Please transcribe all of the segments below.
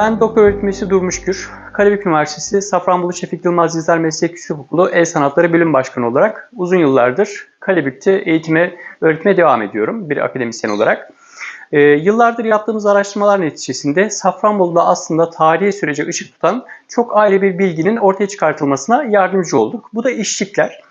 Ben doktor öğretmeni Durmuş Gür. Karabük Üniversitesi Safranbolu Şefik Yılmaz Dizer Meslek Yüksekokulu El Sanatları Bölüm Başkanı olarak uzun yıllardır Karabük'te eğitime, öğretime devam ediyorum bir akademisyen olarak. Ee, yıllardır yaptığımız araştırmalar neticesinde Safranbolu'da aslında tarihi sürece ışık tutan çok ayrı bir bilginin ortaya çıkartılmasına yardımcı olduk. Bu da işçikler.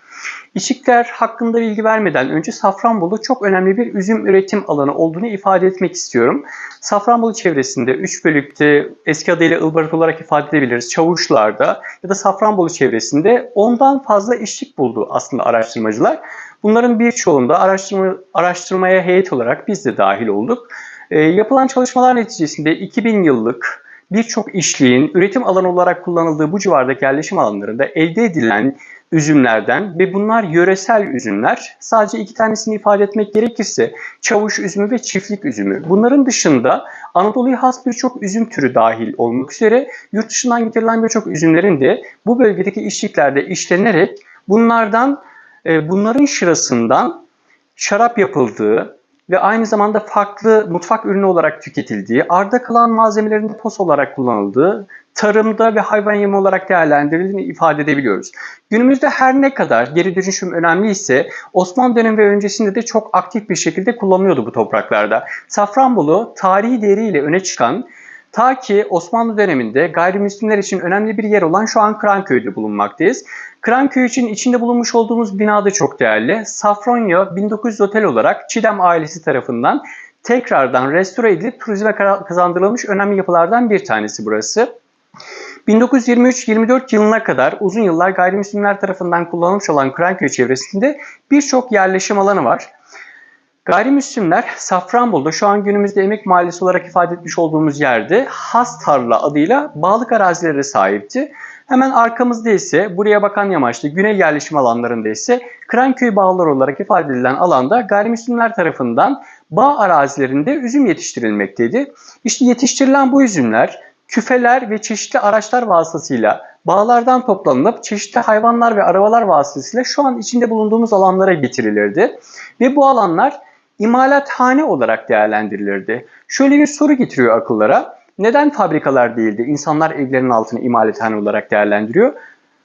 İşikler hakkında bilgi vermeden önce Safranbolu çok önemli bir üzüm üretim alanı olduğunu ifade etmek istiyorum. Safranbolu çevresinde 3 bölükte eski adıyla Ilbarat olarak ifade edebiliriz. Çavuşlar'da ya da Safranbolu çevresinde ondan fazla işçik buldu aslında araştırmacılar. Bunların birçoğunda araştırma, araştırmaya heyet olarak biz de dahil olduk. E, yapılan çalışmalar neticesinde 2000 yıllık birçok işliğin üretim alanı olarak kullanıldığı bu civardaki yerleşim alanlarında elde edilen üzümlerden ve bunlar yöresel üzümler. Sadece iki tanesini ifade etmek gerekirse çavuş üzümü ve çiftlik üzümü. Bunların dışında Anadolu'ya has birçok üzüm türü dahil olmak üzere yurt dışından getirilen birçok üzümlerin de bu bölgedeki işçiklerde işlenerek bunlardan e, bunların şırasından şarap yapıldığı ve aynı zamanda farklı mutfak ürünü olarak tüketildiği, arda kalan malzemelerin pos olarak kullanıldığı, tarımda ve hayvan yemi olarak değerlendirildiğini ifade edebiliyoruz. Günümüzde her ne kadar geri dönüşüm önemli ise Osmanlı dönemi ve öncesinde de çok aktif bir şekilde kullanılıyordu bu topraklarda. Safranbolu tarihi değeriyle öne çıkan Ta ki Osmanlı döneminde gayrimüslimler için önemli bir yer olan şu an Kıranköy'de bulunmaktayız. Kıranköy için içinde bulunmuş olduğumuz bina da çok değerli. Safronya 1900 Otel olarak Çidem ailesi tarafından tekrardan restore edilip turizme kazandırılmış önemli yapılardan bir tanesi burası. 1923-24 yılına kadar uzun yıllar gayrimüslimler tarafından kullanılmış olan Kıranköy çevresinde birçok yerleşim alanı var. Gayrimüslimler Safranbolu'da şu an günümüzde Emek Mahallesi olarak ifade etmiş olduğumuz yerde Has Tarla adıyla bağlık arazilere sahipti. Hemen arkamızda ise buraya bakan yamaçlı güney yerleşim alanlarında ise Kıranköy bağları olarak ifade edilen alanda gayrimüslimler tarafından bağ arazilerinde üzüm yetiştirilmekteydi. İşte yetiştirilen bu üzümler küfeler ve çeşitli araçlar vasıtasıyla bağlardan toplanıp çeşitli hayvanlar ve arabalar vasıtasıyla şu an içinde bulunduğumuz alanlara getirilirdi. Ve bu alanlar imalathane olarak değerlendirilirdi. Şöyle bir soru getiriyor akıllara. Neden fabrikalar değildi? İnsanlar evlerinin altını imalathane olarak değerlendiriyor.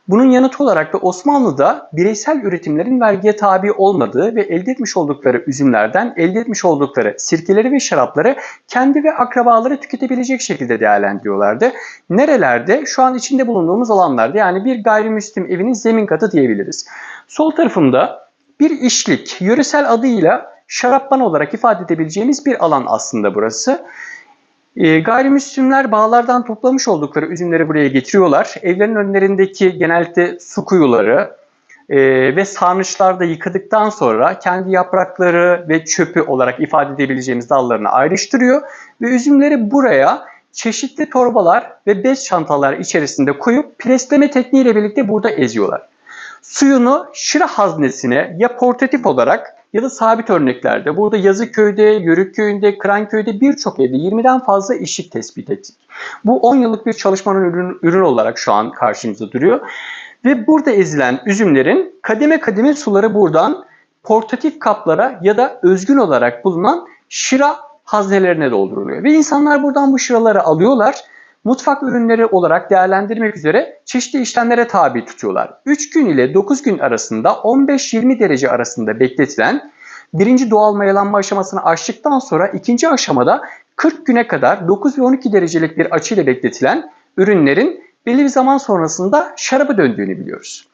Bunun yanıtı olarak da Osmanlı'da bireysel üretimlerin vergiye tabi olmadığı ve elde etmiş oldukları üzümlerden elde etmiş oldukları sirkeleri ve şarapları kendi ve akrabaları tüketebilecek şekilde değerlendiriyorlardı. Nerelerde? Şu an içinde bulunduğumuz alanlarda yani bir gayrimüslim evinin zemin katı diyebiliriz. Sol tarafımda bir işlik, yöresel adıyla şarapban olarak ifade edebileceğimiz bir alan aslında burası. E, gayrimüslimler bağlardan toplamış oldukları üzümleri buraya getiriyorlar. Evlerin önlerindeki genellikle su kuyuları e, ve sarnıçlarda yıkadıktan sonra kendi yaprakları ve çöpü olarak ifade edebileceğimiz dallarını ayrıştırıyor ve üzümleri buraya çeşitli torbalar ve bez çantalar içerisinde koyup presleme tekniğiyle birlikte burada eziyorlar. Suyunu şıra haznesine ya portatif olarak ya da sabit örneklerde. Burada Yazıköy'de, Yörükköy'ünde, Kıranköy'de birçok evde 20'den fazla işik tespit ettik. Bu 10 yıllık bir çalışmanın ürün, ürün olarak şu an karşımızda duruyor. Ve burada ezilen üzümlerin kademe kademe suları buradan portatif kaplara ya da özgün olarak bulunan şıra haznelerine dolduruluyor. Ve insanlar buradan bu şıraları alıyorlar mutfak ürünleri olarak değerlendirmek üzere çeşitli işlemlere tabi tutuyorlar. 3 gün ile 9 gün arasında 15-20 derece arasında bekletilen birinci doğal mayalanma aşamasını aştıktan sonra ikinci aşamada 40 güne kadar 9 ve 12 derecelik bir açıyla bekletilen ürünlerin belli bir zaman sonrasında şarabı döndüğünü biliyoruz.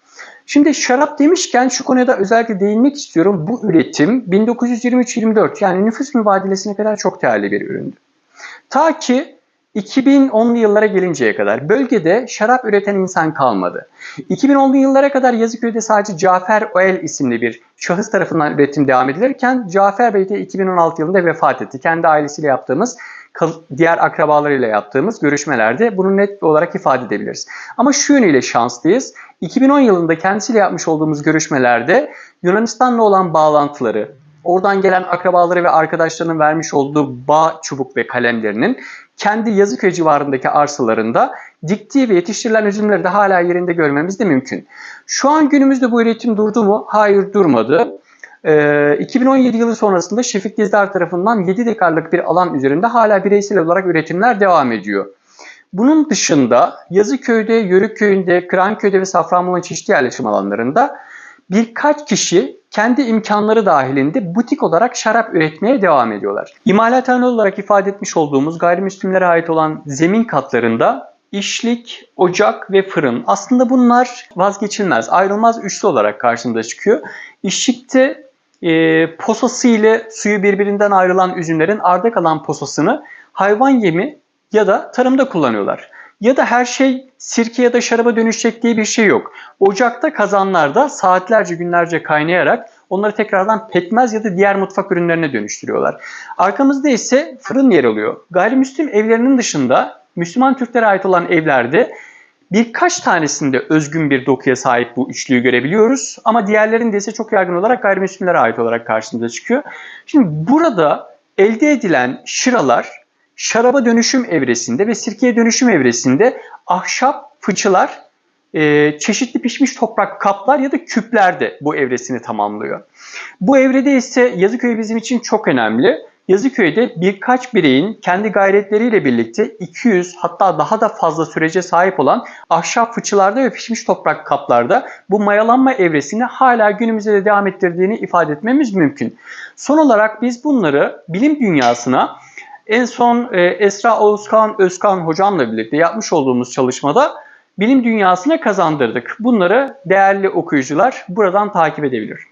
Şimdi şarap demişken şu konuya da özellikle değinmek istiyorum. Bu üretim 1923-24 yani nüfus mübadelesine kadar çok değerli bir üründü. Ta ki 2010'lu yıllara gelinceye kadar bölgede şarap üreten insan kalmadı. 2010'lu yıllara kadar Yazıköy'de sadece Cafer Oel isimli bir şahıs tarafından üretim devam edilirken Cafer Bey de 2016 yılında vefat etti. Kendi ailesiyle yaptığımız, diğer akrabalarıyla yaptığımız görüşmelerde bunu net olarak ifade edebiliriz. Ama şu yönüyle şanslıyız. 2010 yılında kendisiyle yapmış olduğumuz görüşmelerde Yunanistan'la olan bağlantıları, oradan gelen akrabaları ve arkadaşlarının vermiş olduğu bağ çubuk ve kalemlerinin kendi Yazıköy civarındaki arsalarında diktiği ve yetiştirilen üzümleri de hala yerinde görmemiz de mümkün. Şu an günümüzde bu üretim durdu mu? Hayır durmadı. Ee, 2017 yılı sonrasında Şefik Dizdar tarafından 7 dekarlık bir alan üzerinde hala bireysel olarak üretimler devam ediyor. Bunun dışında Yazıköy'de, Yörükköy'ünde, Kıranköy'de ve Safranbolu'nun çeşitli yerleşim alanlarında birkaç kişi kendi imkanları dahilinde butik olarak şarap üretmeye devam ediyorlar. İmalathane olarak ifade etmiş olduğumuz gayrimüslimlere ait olan zemin katlarında işlik, ocak ve fırın. Aslında bunlar vazgeçilmez, ayrılmaz üçlü olarak karşımıza çıkıyor. İşlikte e, posası ile suyu birbirinden ayrılan üzümlerin arda kalan posasını hayvan yemi ya da tarımda kullanıyorlar. Ya da her şey sirke ya da şaraba dönüşecek diye bir şey yok. Ocakta kazanlarda saatlerce günlerce kaynayarak onları tekrardan pekmez ya da diğer mutfak ürünlerine dönüştürüyorlar. Arkamızda ise fırın yer alıyor. Gayrimüslim evlerinin dışında Müslüman Türklere ait olan evlerde birkaç tanesinde özgün bir dokuya sahip bu üçlüyü görebiliyoruz. Ama diğerlerinde ise çok yaygın olarak gayrimüslimlere ait olarak karşımıza çıkıyor. Şimdi burada elde edilen şıralar şaraba dönüşüm evresinde ve sirkeye dönüşüm evresinde ahşap fıçılar, e, çeşitli pişmiş toprak kaplar ya da küplerde bu evresini tamamlıyor. Bu evrede ise Yazıköy bizim için çok önemli. Yazıköy'de birkaç bireyin kendi gayretleriyle birlikte 200 hatta daha da fazla sürece sahip olan ahşap fıçılarda ve pişmiş toprak kaplarda bu mayalanma evresini hala günümüzde de devam ettirdiğini ifade etmemiz mümkün. Son olarak biz bunları bilim dünyasına en son e, Esra Oğuzkan Özkan hocamla birlikte yapmış olduğumuz çalışmada bilim dünyasına kazandırdık. Bunları değerli okuyucular buradan takip edebilir.